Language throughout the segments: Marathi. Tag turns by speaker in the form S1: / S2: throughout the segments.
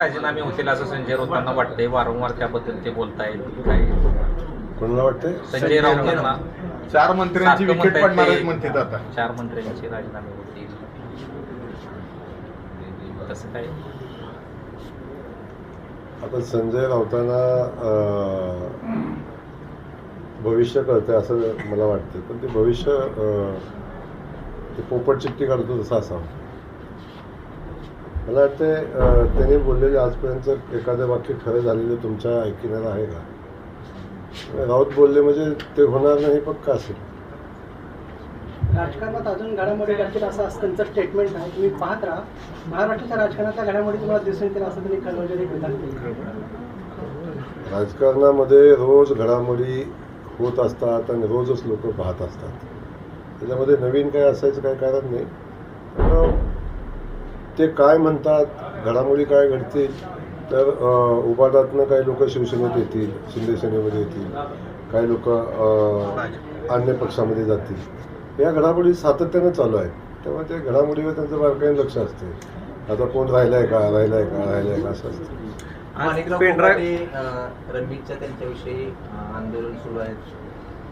S1: राजीनामे होतील असं संजय राऊतांना वाटतंय वारंवार त्याबद्दल ते बोलतायत काय?
S2: कोणाला वाटतंय?
S1: संजय राऊत. यांना
S3: चार मंत्र्यांची
S1: सारखं
S3: विकेट
S1: म्हणतायत
S3: पडणारच
S1: ते
S3: म्हणतात आता.
S1: चार मंत्र्यांचे राजीनामे होतील. तसं काय?
S2: आता संजय राऊतांना अं, भविष्य कळतंय असं मला वाटतं पण ते भविष्य अं, ते पोपट चिठ्ठी काढतो तसं असावं मला वाटतं अं, त्यांनी बोललेले आजपर्यंत एखादं वाक्य खरं झालेलं तुमच्या ऐकण्याला आहे का? राऊत बोलले म्हणजे ते होणार नाही पक्का असेल?
S4: राजकारणात अजून घडामोडी घडतील असं असं त्यांचं स्टेटमेंट आहे. तुम्ही पाहत राहा. महाराष्ट्राच्या राजकारणातल्या घडामोडी तुम्हाला दिसून येतील असं त्यांनी कळवलेलं एक विधान केलं.
S2: राजकारणामध्ये रोज घडामोडी होत असतात आणि रोजच लोक पाहत असतात. त्याच्यामध्ये नवीन काय असायचं काही कारण नाही. ते काय म्हणतात घडामोडी काय घडतील तर अं, उबादातनं काही लोक शिवसेनेत येतील शिंदे सेनेमध्ये येतील काही लोक अन्य पक्षामध्ये जातील. या घडामोडी सातत्यानं चालू आहेत. त्यामुळे त्या घडामोडीवर त्यांचं बारकाईने लक्ष असते आता कोण राहिलाय का राहिलाय का राहिलाय का असं असतं
S5: रमेशच्या त्यांच्याविषयी आंदोलन सुरू आहे.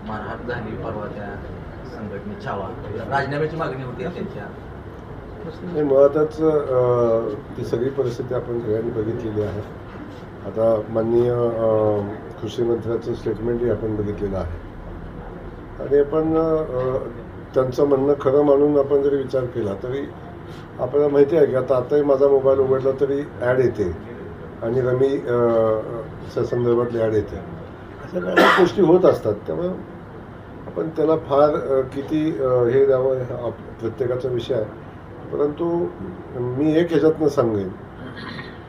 S5: मारहाण झाली परवा त्या संघटनेत छावा. राजीनाम्याची मागणी होती त्यांच्या.
S2: नाही मुळातच ती सगळी परिस्थिती आपण सगळ्यांनी बघितलेली आहे. आता माननीय कृषी मंत्र्याचं स्टेटमेंटही आपण बघितलेलं आहे. आणि आपण त्यांचं म्हणणं खरं मानून आपण जरी विचार केला तरी आपल्याला माहिती आहे की आता आताही माझा मोबाईल उघडला तरी ॲड येते. आणि रमी च्या संदर्भातली ॲड येते. अशा काही गोष्टी होत असतात. त्यामुळं आपण त्याला फार किती हे द्यावं हा प्रत्येकाचा विषय आहे. परंतु मी एक ह्याच्यातनं सांगेन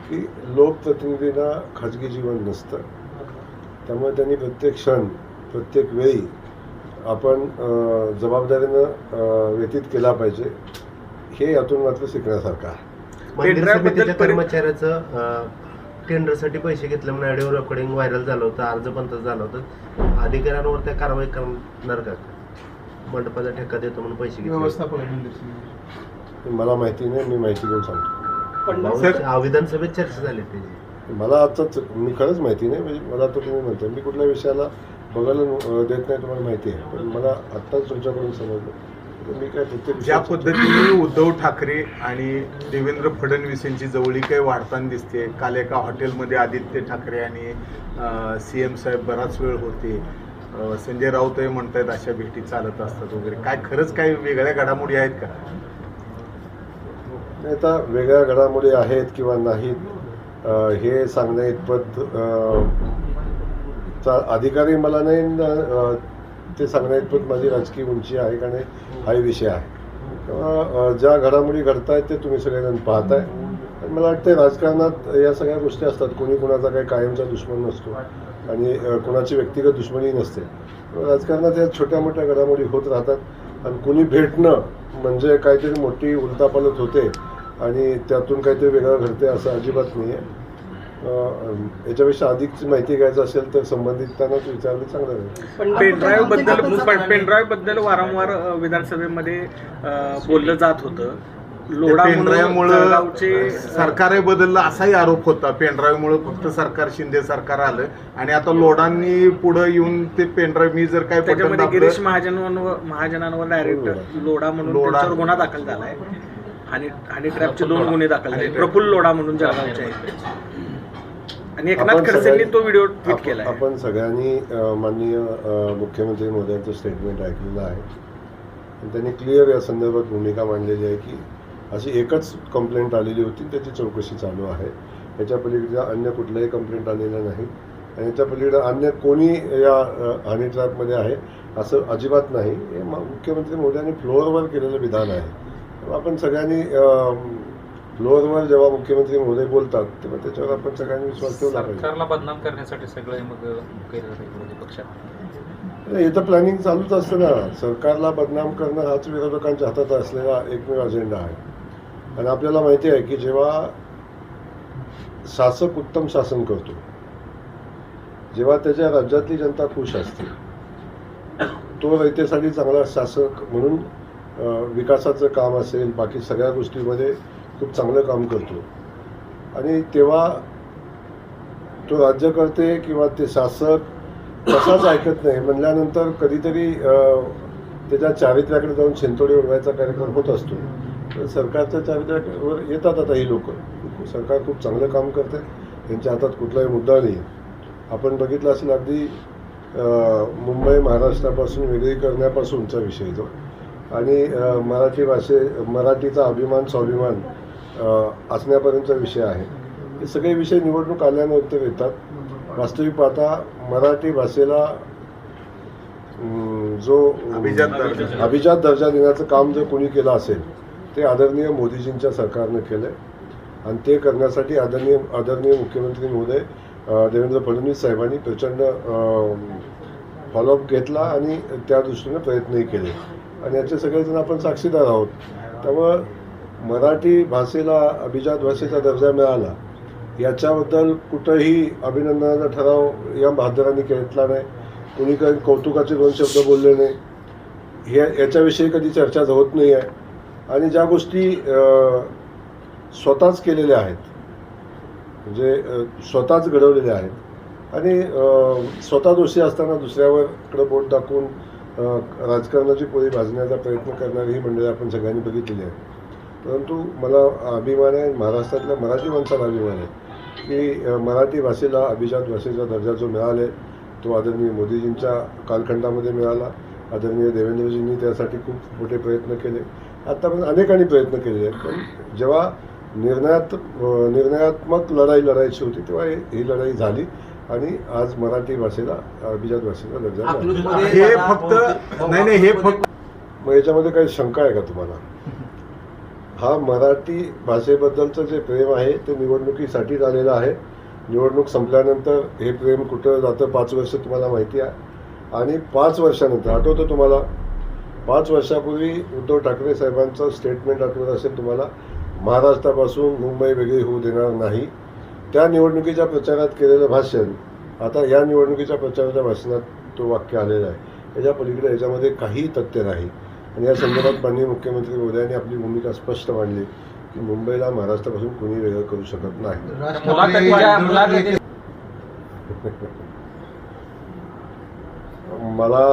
S2: की लोकप्रतिनिधींना खाजगी जीवन नसतं. त्यामुळे त्यांनी प्रत्येक क्षण प्रत्येक वेळी आपण जबाबदारीनं व्यतीत केला पाहिजे. हे यातून मात्र शिकण्यासारखं आहे.
S6: कर्मचाऱ्याचं टेंडरसाठी पैसे घेतले म्हणून ऑडिओ रेकॉर्डिंग व्हायरल झालं होतं अर्ज पण झालं होतं. अधिकाऱ्यांवर त्या कारवाई करणार का? मंडपाचा ठेका देतो म्हणून पैसे घेतले.
S2: मला माहिती नाही मी माहिती घेऊन सांगतो.
S4: पण
S6: भाऊ,
S3: सर-
S6: आ, विधानसभेत चर्चा झाली त्याची
S2: मला आताच मी खरंच माहिती नाही म्हणजे मला तर तुम्ही म्हणतो मी कुठल्या विषयाला बघायला अ, देत नाही तुम्हाला माहिती आहे. पण मला आत्ताच तुमच्याकडून समजलं. तर मी काय प्रत्येक
S3: ज्या
S2: विषयाचं-
S3: पद्धतीने उद्धव ठाकरे आणि देवेंद्र फडणवीस यांची जवळी काही वाढताना दिसते काल एका हॉटेलमध्ये आदित्य ठाकरे आणि सी एम साहेब बराच वेळ होते. अ, संजय राऊतही म्हणतायत अशा भेटी चालत असतात वगैरे. काय खरंच काही वेगळ्या घडामोडी आहेत का?
S2: नाही आता वेगळ्या घडामोडी आहेत किंवा नाहीत हे सांगण्या इतपत चा अधिकारी मला नाही ते सांगण्या इतपत माझी राजकीय उंची आहे का नाही हाही विषय आहे. तेव्हा ज्या घडामोडी घडत आहेत ते तुम्ही सगळेजण पाहताय. आणि मला वाटतं राजकारणात या सगळ्या गोष्टी असतात. कोणी कोणाचा काही कायमचा दुश्मन नसतो आणि कुणाची कोणाची व्यक्तिगत दुश्मनी नसते. राजकारणात या छोट्या मोठ्या घडामोडी होत राहतात. आणि कुणी भेटणं म्हणजे काहीतरी मोठी उलतापालत होते आणि त्यातून काहीतरी वेगळं घडते असं अजिबात नाही आहे याच्यापेक्षा अधिकची माहिती घ्यायचं असेल तर संबंधितांनाच विचारलं चांगलं राहील
S4: पण
S7: पेनड्राईव्हबद्दल. पेनड्राईव्हबद्दल वारंवार विधानसभेमध्ये बोललं जात होतं.
S3: पेनड्राईव्हमुळं सरकारही बदललं असाही आरोप होता. पेनड्राईव्हमुळे फक्त सरकार शिंदे सरकार आलं. आणि आता लोडांनी पुढे येऊन ते पेनड्राईव्ह मी जर काय
S7: गिरीश महाजनांवर महाजनांवर डायरेक्ट लोढा म्हणून गुन्हा दाखल झालाय. आणि आणि ट्रॅपचे दोन गुन्हे दाखल झाले. प्रफुल्ल लोढा म्हणून जळगावचे आहेत आणि एकनाथ
S2: आपण
S7: खडसेंनी
S2: सगळ्यांनी-
S7: तो व्हिडिओ ट्विट केलाय.
S2: आपण सगळ्यांनी माननीय मुख्यमंत्री मोदयांचं स्टेटमेंट ऐकलेलं आहे. आणि त्यांनी क्लिअर या संदर्भात भूमिका मांडलेली आहे की अशी एकच कंप्लेंट आलेली होती त्याची चौकशी चालू आहे. याच्या पलीकडे अन्य कुठलाही कंप्लेंट आलेला नाही. आणि याच्या पलीकडे अन्य कोणी या हनी ट्रॅपमध्ये आहे असं अजिबात नाही. हे मुख्यमंत्री मोदयांनी फ्लोअरवर केलेलं विधान आहे. आपण सगळ्यांनी फ्लोअरवर जेव्हा मुख्यमंत्री महोदय बोलतात तेव्हा त्याच्यावर आपण सगळ्यांनी विश्वास ठेवला
S1: सरकारला बदनाम करण्यासाठी सगळं मग विरोधी पक्षात.
S2: नाही, हे तर प्लॅनिंग चालूच असतं ना. सरकारला बदनाम करणं हाच विरोधकांच्या हातात असलेला एकमेव अजेंडा आहे. आणि आपल्याला माहिती आहे की जेव्हा शासक उत्तम शासन करतो जेव्हा त्याच्या राज्यातली जनता खुश असते तो रयतेसाठी चांगला शासक म्हणून विकासाचं काम असेल बाकी सगळ्या गोष्टीमध्ये खूप चांगलं काम करतो. आणि तेव्हा तो राज्यकर्ते किंवा ते शासक कसाच ऐकत नाही म्हणल्यानंतर कधीतरी त्याच्या चारित्र्याकडे जाऊन शेंतोडे उडवायचा कार्यक्रम होत असतो. तर सरकारच्या चारित्र्यावर येतात आता ही लोक. सरकार खूप चांगलं काम करते. त्यांच्या हातात कुठलाही मुद्दा नाही. आपण बघितलं असेल अगदी मुंबई महाराष्ट्रापासून वेगळी करण्यापासूनचा विषय जो आणि मराठी भाषे मराठीचा अभिमान स्वाभिमान असण्यापर्यंतचा विषय आहे. हे सगळे विषय निवडणूक आल्यानंतर येतात. वास्तविक पाहता मराठी भाषेला जो
S3: अभिजात दर्जा.
S2: अभिजात दर्जा देण्याचं काम जर कोणी केलं असेल ते आदरणीय मोदीजींच्या सरकारनं केलं आहे आणि ते करण्यासाठी आदरणीय आदरणीय मुख्यमंत्री महोदय देवेंद्र फडणवीस साहेबांनी प्रचंड फॉलोअप घेतला आणि त्या दृष्टीनं प्रयत्नही केले. आणि याचे सगळेजण आपण साक्षीदार आहोत. त्यामुळं मराठी भाषेला अभिजात भाषेचा दर्जा मिळाला याच्याबद्दल कुठंही अभिनंदनाचा ठराव या बहादरांनी घेतला नाही. कुणी काही कौतुकाचे दोन शब्द बोलले नाही. हे याच्याविषयी कधी चर्चा होत नाही आहे. आणि ज्या गोष्टी स्वतःच केलेल्या आहेत म्हणजे स्वतःच घडवलेल्या आहेत. आणि स्वतः दोषी असताना दुसऱ्यावरकडं बोट दाखवून राजकारणाची पोळी भाजण्याचा प्रयत्न करणारी ही मंडळी आपण सगळ्यांनी बघितलेली आहे. परंतु मला अभिमान आहे महाराष्ट्रातल्या मराठी माणसाला अभिमान आहे की मराठी भाषेला अभिजात भाषेचा दर्जा जो मिळाला आहे तो आदरणीय मोदीजींच्या कालखंडामध्ये मिळाला. आदरणीय देवेंद्रजींनी त्यासाठी खूप मोठे प्रयत्न केले. आतापर्यंत अनेकांनी प्रयत्न केले आहेत. पण जेव्हा निर्णयात निर्णयात्मक लढाई लढायची होती तेव्हा ही लढाई झाली. आणि आज मराठी भाषेला अभिजात भाषेचा दर्जा मिळाला.
S3: हे फक्त
S5: बहुतेक-
S3: नाही नाही हे फक्त
S2: मग याच्यामध्ये काही शंका आहे का तुम्हाला? हा मराठी भाषेबद्दलचं जे प्रेम आहे ते निवडणुकीसाठी झालेलं आहे. निवडणूक संपल्यानंतर हे प्रेम कुठं जातं? पाच वर्ष तुम्हाला माहिती आहे. आणि पाच वर्षानंतर आठवतं तुम्हाला? पाच वर्षापूर्वी उद्धव ठाकरे साहेबांचं स्टेटमेंट आठवत असेल तुम्हाला? महाराष्ट्रापासून मुंबई वेगळी होऊ देणार नाही. त्या निवडणुकीच्या प्रचारात केलेलं भाषण आता या निवडणुकीच्या प्रचाराच्या भाषणात तो वाक्य आलेलं आहे. याच्या पलीकडे याच्यामध्ये काही तथ्य नाही. आणि या संदर्भात माननीय मुख्यमंत्री मोदयांनी आपली भूमिका स्पष्ट मांडली की मुंबईला महाराष्ट्रापासून कोणी वेगळं करू शकत नाही. मला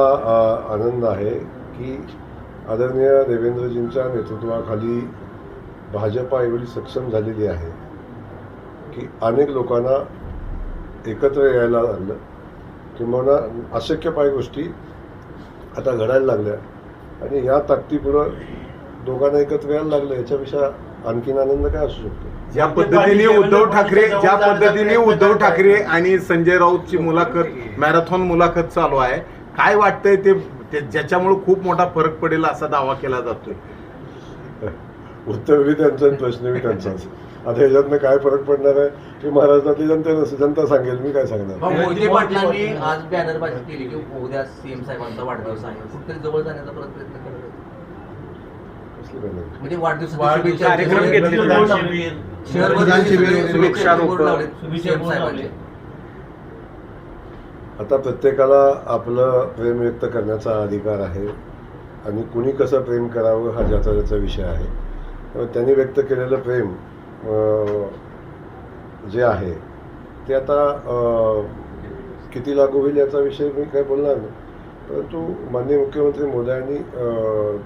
S2: आनंद आहे की आदरणीय देवेंद्रजींच्या नेतृत्वाखाली भाजपा एवढी सक्षम झालेली आहे. की अनेक लोकांना एकत्र यायला लागलं. किंवा अशक्य पाय गोष्टी आता घडायला लागल्या. आणि या ताकदीपुढं दोघांना एकत्र यायला लागलं याच्यापेक्षा आणखीन आनंद काय असू शकतो?
S3: ज्या पद्धतीने उद्धव ठाकरे ज्या पद्धतीने उद्धव ठाकरे आणि संजय राऊतची मुलाखत मॅरेथॉन मुलाखत चालू आहे. काय वाटतंय ते ज्याच्यामुळे खूप मोठा फरक पडेल असा दावा केला जातोय?
S2: उत्तर बी त्यांचं आणि प्रश्न बी त्यांचाच आता ह्याच्यातनं काय फरक पडणार आहे? हे महाराष्ट्रातली जनता जनता सांगेल मी काय सांगणार?
S5: मग मोहिते पाटलांनी आज बॅनरबाजी केली की उद्या सीएम साहेबांचा वाढदिवस आहे. कुठेतरी जवळ जाण्याचा परत प्रयत्न
S2: कसली बॅनर?
S5: म्हणजे वाढदिवसाच्या शुभेच्छा
S7: कार्यक्रम घेतले
S5: शहरमध्ये
S7: शुभेच्छा
S5: शुभेच्छा
S7: रोप.
S5: लावले सीएम साहेबांचे.
S2: आता प्रत्येकाला आपलं प्रेम व्यक्त करण्याचा अधिकार आहे. आणि कुणी कसं प्रेम करावं हा ज्याचा त्याचा विषय आहे. त्यामुळे त्यांनी व्यक्त केलेलं प्रेम जे आहे ते आता किती लागू होईल याचा विषय मी काही बोलणार नाही. परंतु माननीय मुख्यमंत्री मोदयांनी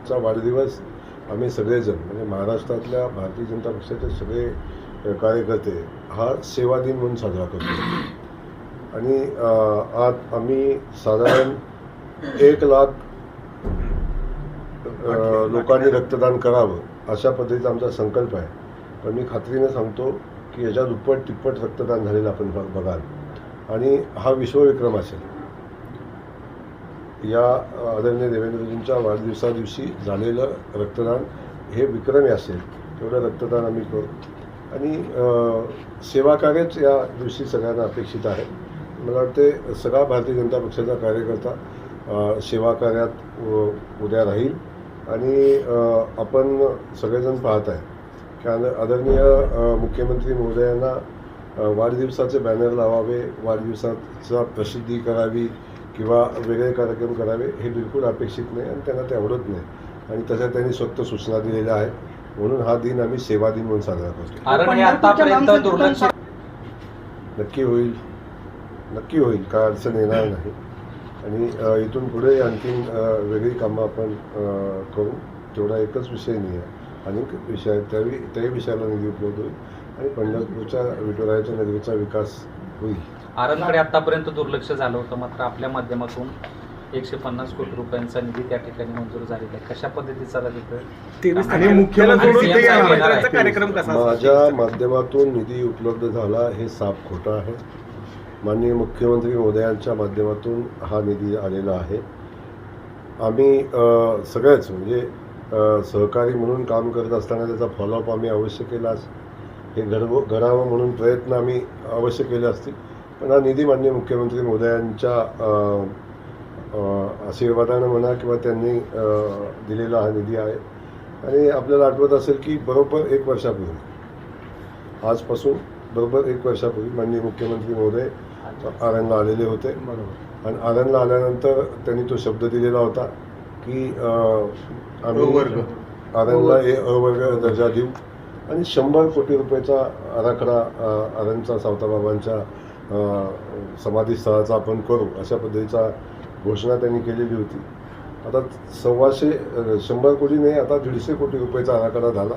S2: चा वाढदिवस आम्ही सगळेजण म्हणजे महाराष्ट्रातल्या भारतीय जनता पक्षाचे सगळे कार्यकर्ते हा सेवा दिन म्हणून साजरा करतो. आणि आज आम्ही साधारण एक लाख लोकांनी रक्तदान करावं अशा पद्धतीचा आमचा संकल्प आहे. पण मी खात्रीने सांगतो की याच्या दुप्पट तिप्पट रक्तदान झालेलं आपण बघ बघाल. आणि हा विश्वविक्रम असेल. या आदरणीय देवेंद्रजींच्या वाढदिवसादिवशी झालेलं रक्तदान हे विक्रमी असेल. तेवढं रक्तदान आम्ही करू. आणि सेवाकार्यच या दिवशी सगळ्यांना अपेक्षित आहे. मला वाटते सगळा भारतीय जनता पक्षाचा कार्यकर्ता सेवाकार्यात उद्या राहील. आणि आपण सगळेजण पाहत आहे. आद- आदरणीय मुख्यमंत्री महोदयांना वाढदिवसाचे बॅनर लावावे वाढदिवसाचा प्रसिद्धी करावी किंवा वेगळे कार्यक्रम करावे हे बिलकुल अपेक्षित नाही आणि त्यांना ते आवडत नाही. आणि तशा त्यांनी स्वतः सूचना दिलेल्या आहेत. म्हणून हा दिन आम्ही सेवा दिन म्हणून साजरा करतो.
S1: हे
S2: नक्की होईल. नक्की होईल. काय अडचण येणार नाही. आणि इथून पुढे आणखीन वेगळी कामं आपण करू. तेवढा एकच विषय नाही आहे. अनेक विषय त्यावेळी त्याही विषयाला निधी उपलब्ध होईल आणि पंढरपूरच्या विठुरायाच्या नगरीचा विकास होईल.
S1: आरणकडे आतापर्यंत दुर्लक्ष झालं होतं. मात्र आपल्या माध्यमातून एकशे पन्नास कोटी रुपयांचा निधी त्या ठिकाणी मंजूर झालेला आहे. कशा पद्धतीचा?
S2: माझ्या माध्यमातून निधी उपलब्ध झाला हे साफ खोटं आहे. माननीय मुख्यमंत्री महोदयांच्या माध्यमातून हा निधी आलेला आहे. आम्ही अ, सगळेच म्हणजे सहकारी म्हणून काम करत असताना त्याचा फॉलोअप आम्ही अवश्य केलाच हे घडव घडावं म्हणून प्रयत्न आम्ही अवश्य केले असतील. पण हा निधी माननीय मुख्यमंत्री अ, आशीर्वादानं म्हणा किंवा त्यांनी दिलेला हा निधी आहे. आणि आपल्याला आठवत असेल की बरोबर एक वर्षापूर्वी आजपासून बरोबर एक वर्षापूर्वी माननीय मुख्यमंत्री महोदय आरणला आलेले होते. आणि आरणला आल्यानंतर त्यांनी तो शब्द दिलेला होता की हे अवर्ग दर्जा देऊ. आणि शंभर कोटी रुपयाचा आराखडा अ, आरणचा सावताबाबांच्या समाधीस्थळाचा आपण करू अशा पद्धतीचा घोषणा त्यांनी केलेली होती. आता सव्वाशे शंभर कोटी नाही आता दीडशे कोटी रुपयाचा आराखडा झाला.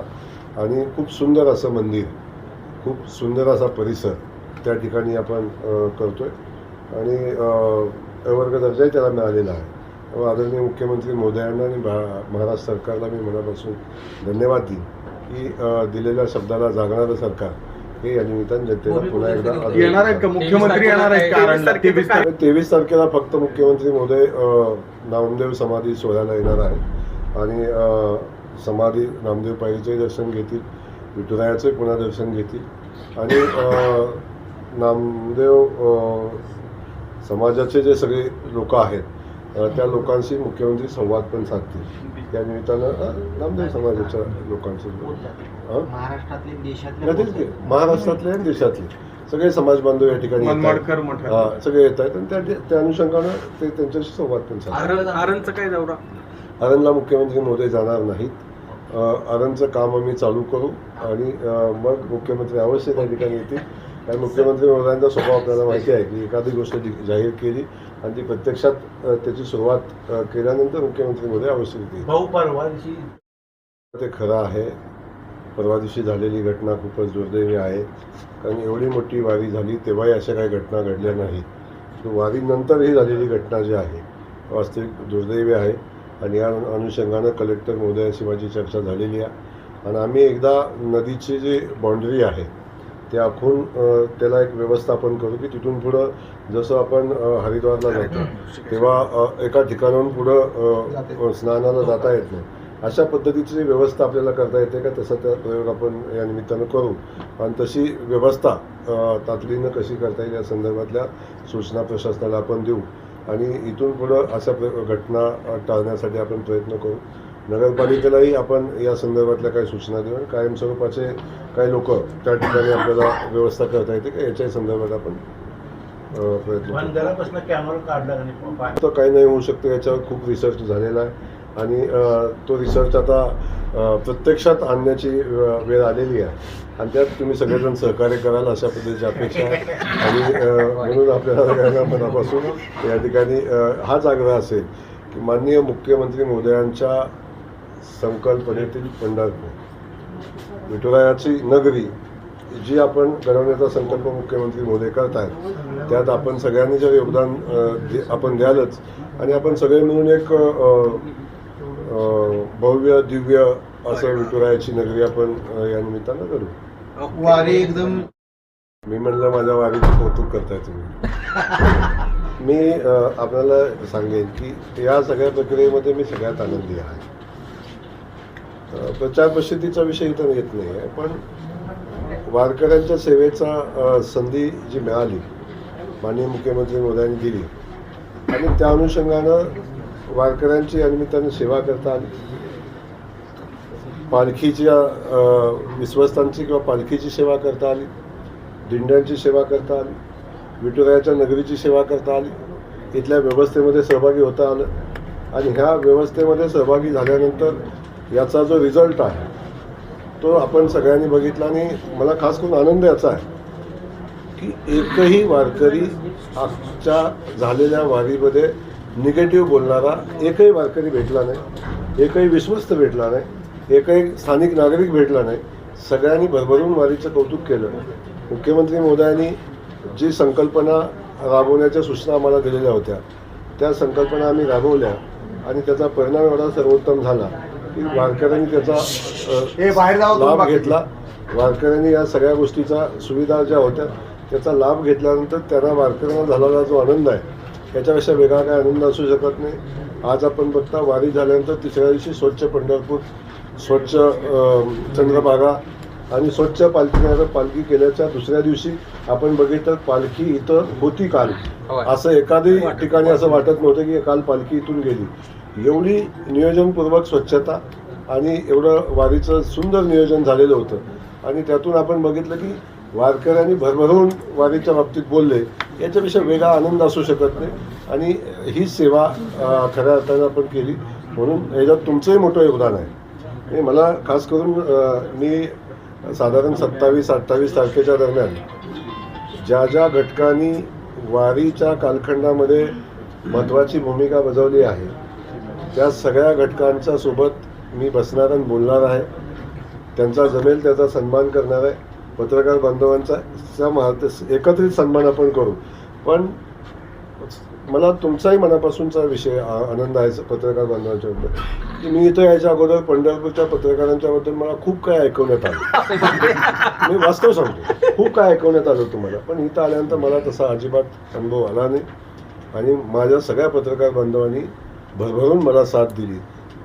S2: आणि खूप सुंदर असं मंदिर खूप सुंदर असा परिसर त्या ठिकाणी आपण करतोय. आणि अवर्ग दर्जाही त्याला मिळालेला आहे. त्यामुळे आदरणीय मुख्यमंत्री महोदयांना आणि भा- महाराष्ट्र सरकारला मी मनापासून धन्यवाद देईन की दिलेल्या शब्दाला जागणारं सरकार हे या निमित्तानं जनतेला पुन्हा एकदा
S3: मुख्यमंत्री येणार आहेत? तेवीस तारखेला
S2: फक्त मुख्यमंत्री महोदय अ, नामदेव समाधी सोहळ्याला येणार आहेत. आणि समाधी नामदेव पायरीचंही दर्शन घेतील विठुरायाचंही पुन्हा दर्शन घेतील. आणि नामदेव समाजाचे जे सगळे लोक आहेत त्या लोकांशी मुख्यमंत्री संवाद पण साधतील. या निमित्तानं नामदेव समाजाच्या लोकांशी?
S8: महाराष्ट्रातले.
S2: महाराष्ट्रातले आणि देशातले. सगळे समाज बांधव या ठिकाणी सगळे येत आहेत आणि त्या त्या अनुषंगानं ते त्यांच्याशी संवाद पण साधतात.
S7: आरण आरणचं काय दौरा?
S2: आरणला मुख्यमंत्री महोदय जाणार नाहीत. आरणचं काम आम्ही चालू करू आणि मग मुख्यमंत्री अवश्य त्या ठिकाणी येतील. कारण मुख्यमंत्री महोदयांचा स्वभाव आपल्याला माहिती आहे की एखादी गोष्ट जाहीर केली आणि ती प्रत्यक्षात त्याची सुरुवात केल्यानंतर मुख्यमंत्री महोदय अवश्य येतील
S8: भाऊ परवा दिवशी
S2: ते खरं आहे. परवा दिवशी झालेली घटना खूपच दुर्दैवी आहे. कारण एवढी मोठी वारी झाली तेव्हाही अशा काही घटना घडल्या नाहीत. तो वारीनंतर ही झालेली घटना जी आहे वास्तविक दुर्दैवी आहे. आणि या अनुषंगानं कलेक्टर महोदयाशी माझी चर्चा झालेली आहे. आणि आम्ही एकदा नदीची जी बाउंड्री आहे ते आखून त्याला एक व्यवस्थापन करू की तिथून पुढं जसं आपण हरिद्वारला जातो तेव्हा एका ठिकाणाहून पुढं स्नानाला जाता येत नाही. अशा पद्धतीची व्यवस्था आपल्याला करता येते का तसा त्या प्रयोग आपण या निमित्तानं करू. आणि तशी व्यवस्था तातडीनं कशी करता येईल या संदर्भातल्या सूचना प्रशासनाला आपण देऊ. आणि इथून पुढं अशा प्र- घटना टाळण्यासाठी आपण प्रयत्न करू. नगरपालिकेलाही आपण या संदर्भातल्या काही सूचना देऊ आणि कायमस्वरूपाचे काही लोक त्या ठिकाणी आपल्याला व्यवस्था करता येते का? याच्याही संदर्भात आपण प्रयत्न
S8: कॅमेरा काढला
S2: तर काही नाही होऊ शकतं याच्यावर खूप रिसर्च झालेला आहे. आणि तो रिसर्च आता प्रत्यक्षात आणण्याची वेळ आलेली आहे. आणि त्यात तुम्ही सगळेजण सहकार्य कराल अशा पद्धतीची अपेक्षा आहे. आणि म्हणून आपल्याला सगळ्यांना मनापासून या ठिकाणी हाच आग्रह असेल की माननीय मुख्यमंत्री महोदयांच्या संकल्पनेतील पंढरपूर विठुरायाची नगरी जी आपण घडवण्याचा संकल्प मुख्यमंत्री महोदय करतायत त्यात आपण सगळ्यांनी जर योगदान आपण द्यालच. आणि आपण सगळे मिळून एक भव्य दिव्य असं विठुरायाची नगरी आपण या निमित्तानं करू.
S8: वारी एकदम
S2: मी म्हणलं माझ्या वारीचं कौतुक करताय तुम्ही. मी आपल्याला सांगेन की या सगळ्या प्रक्रियेमध्ये मी सगळ्यात आनंदी आहे. प्रचार प्रसिद्धीचा विषय इथं येत नाही आहे पण वारकऱ्यांच्या सेवेचा संधी जी मिळाली माननीय मुख्यमंत्री मोदयांनी दिली आणि त्या अनुषंगानं वारकऱ्यांची या निमित्तानं सेवा करता आली. पालखीच्या विश्वस्तांची किंवा पालखीची सेवा करता आली दिंड्यांची सेवा करता आली विठुरायाच्या नगरीची सेवा करता आली इथल्या व्यवस्थेमध्ये सहभागी होता आलं आणि ह्या व्यवस्थेमध्ये सहभागी झाल्यानंतर याचा जो रिझल्ट आहे तो आपण सगळ्यांनी बघितला आणि मला खास करून आनंद याचा आहे की एकही वारकरी आजच्या झालेल्या वारीमध्ये निगेटिव्ह बोलणारा एकही वारकरी भेटला नाही एकही विश्वस्त भेटला नाही एकही स्थानिक नागरिक भेटला नाही सगळ्यांनी भरभरून वारीचं कौतुक केलं. मुख्यमंत्री मोदयांनी जी संकल्पना राबवण्याच्या सूचना आम्हाला दिलेल्या होत्या त्या संकल्पना आम्ही राबवल्या आणि त्याचा परिणाम एवढा सर्वोत्तम झाला. की वारकऱ्यांनी त्याचा
S3: हे
S2: लाभ. घेतला वारकऱ्यांनी या सगळ्या गोष्टीचा सुविधा ज्या होत्या त्याचा लाभ घेतल्यानंतर त्यांना वारकऱ्यांना झालेला जो आनंद आहे याच्यापेक्षा वेगळा काय आनंद असू शकत नाही आज आपण बघता वारी झाल्यानंतर तिसऱ्या दिवशी स्वच्छ पंढरपूर स्वच्छ चंद्रभागा आणि स्वच्छ पालखी पालखी केल्याच्या दुसऱ्या दिवशी आपण बघितलं पालखी इथं होती काल. असं एखादी ठिकाणी असं वाटत नव्हतं की काल पालखी इथून गेली एवढी नियोजनपूर्वक स्वच्छता आणि एवढं वारीचं सुंदर नियोजन झालेलं होतं. आणि त्यातून आपण बघितलं की वारकऱ्यांनी भरभरून वारीच्या बाबतीत बोलले. याच्यापेक्षा वेगळा आनंद असू शकत नाही. आणि ही सेवा खऱ्या अर्थानं आपण केली. म्हणून याच्यात तुमचंही मोठं योगदान आहे. आणि मला खास करून मी साधारण सत्तावीस अठ्ठावीस तारखेच्या दरम्यान ज्या ज्या घटकांनी वारीच्या कालखंडामध्ये महत्त्वाची भूमिका बजावली आहे त्या सगळ्या घटकांच्या सोबत मी बसणार आणि बोलणार आहे. त्यांचा जमेल त्याचा सन्मान करणार आहे. पत्रकार बांधवांचा एकत्रित सन्मान आपण करू. पण मला तुमचाही मनापासूनचा विषय आ- आनंद आहे पत्रकार बांधवांच्याबद्दल की मी इथं यायच्या अगोदर पंढरपूरच्या पत्रकारांच्याबद्दल मला खूप काय ऐकवण्यात आलं. मी वास्तव सांगतो. खूप काय ऐकवण्यात आलं तुम्हाला. पण इथं आल्यानंतर मला तसा अजिबात अनुभव आला नाही. आणि माझ्या सगळ्या पत्रकार बांधवांनी भरभरून मला साथ दिली.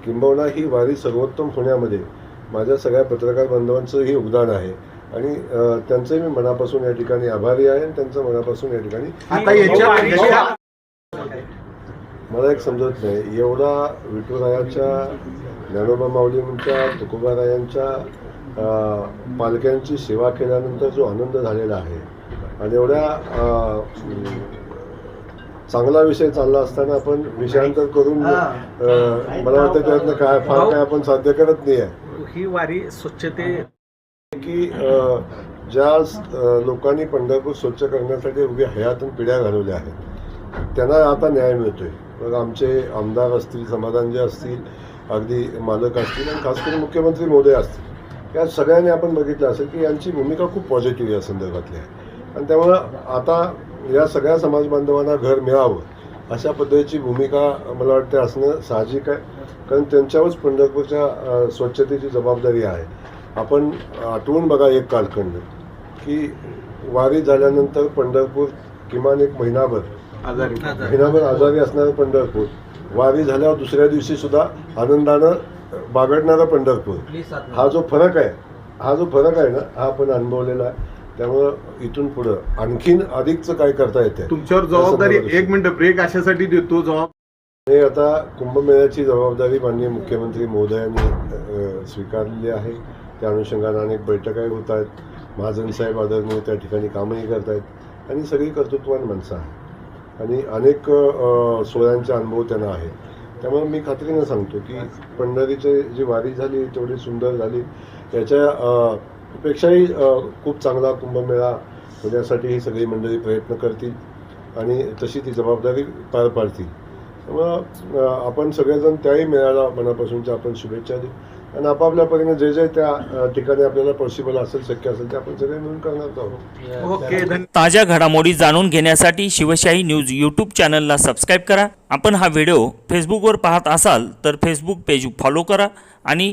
S2: किंबहुना ही वारी सर्वोत्तम होण्यामध्ये माझ्या सगळ्या पत्रकार बांधवांचंही योगदान आहे. आणि अं, त्यांचंही मी मनापासून या ठिकाणी आभारी आहे आणि त्यांचं मनापासून या ठिकाणी मला एक समजत नाही. एवढा विठुरायाच्या ज्ञानोबा माऊलींच्या तुकोबारायांच्या अं, पालक्यांची सेवा केल्यानंतर जो आनंद झालेला आहे. आणि एवढ्या चांगला विषय चालला असताना आपण विषयांतर करून अं, मला वाटतं त्यातनं काय फार काय आपण साध्य करत नाही आहे
S7: ही वारी स्वच्छते
S2: की अ, ज्या अ, लोकांनी पंढरपूर स्वच्छ करण्यासाठी उभ्या हयातून पिढ्या घालवल्या आहेत त्यांना आता न्याय मिळतोय. मग आमचे आमदार असतील समाधानजे असतील अगदी मालक असतील आणि खास करून मुख्यमंत्री मोदय असतील या सगळ्यांनी आपण बघितलं असेल की यांची भूमिका खूप पॉझिटिव्ह या संदर्भातली आहे. आणि त्यामुळं आता या सगळ्या समाज बांधवांना घर मिळावं अशा पद्धतीची भूमिका मला वाटते असणं साहजिक आहे. कारण त्यांच्यावरच पंढरपूरच्या स्वच्छतेची जबाबदारी आहे. आपण आठवून बघा एक कालखंड की वारी झाल्यानंतर पंढरपूर किमान एक महिनाभर
S3: आजारी.
S2: महिनाभर आजारी असणारं पंढरपूर. वारी झाल्यावर दुसऱ्या दिवशी सुद्धा आनंदानं बागडणारं पंढरपूर. हा जो फरक आहे हा जो फरक आहे ना हा आपण अनुभवलेला आहे. त्यामुळं इथून पुढं आणखीन अधिकचं काय करता येते
S3: तुमच्यावर जबाबदारी एक मिनिट ब्रेक अशासाठी देतो. जबाब
S2: हे आता कुंभमेळ्याची जबाबदारी माननीय मुख्यमंत्री महोदयांनी स्वीकारलेली आहे. त्या अनुषंगाने अनेक बैठकाही होत आहेत. महाजन साहेब आदरणीय त्या ठिकाणी कामही करत आहेत आणि सगळी कर्तृत्वान माणसं आहेत. आणि अनेक अ, सोहळ्यांचा अनुभव त्यांना आहे त्यामुळे मी खात्रीनं सांगतो की पंढरीची जी वारी झाली तेवढी सुंदर झाली. याच्या अ, पेक्षाही खूप चांगला कुंभमेळा होण्यासाठी ही सगळी मंडळी प्रयत्न करतील आणि तशी ती जबाबदारी पार पाडतील. त्यामुळं आपण सगळेजण त्याही मेळाला मनापासूनच्या आपण शुभेच्छा देऊ. आणि आपापल्या परीने जे जे त्या ठिकाणी आपल्याला पॉसिबल असेल शक्य असेल ते आपण सगळे मिळून करणार आहोत.
S9: ताज्या घडामोडी जाणून घेण्यासाठी शिवशाही न्यूज यूट्यूब चॅनलला सबस्क्राईब करा. आपण हा व्हिडिओ फेसबुकवर पाहत असाल तर फेसबुक पेज फॉलो करा आणि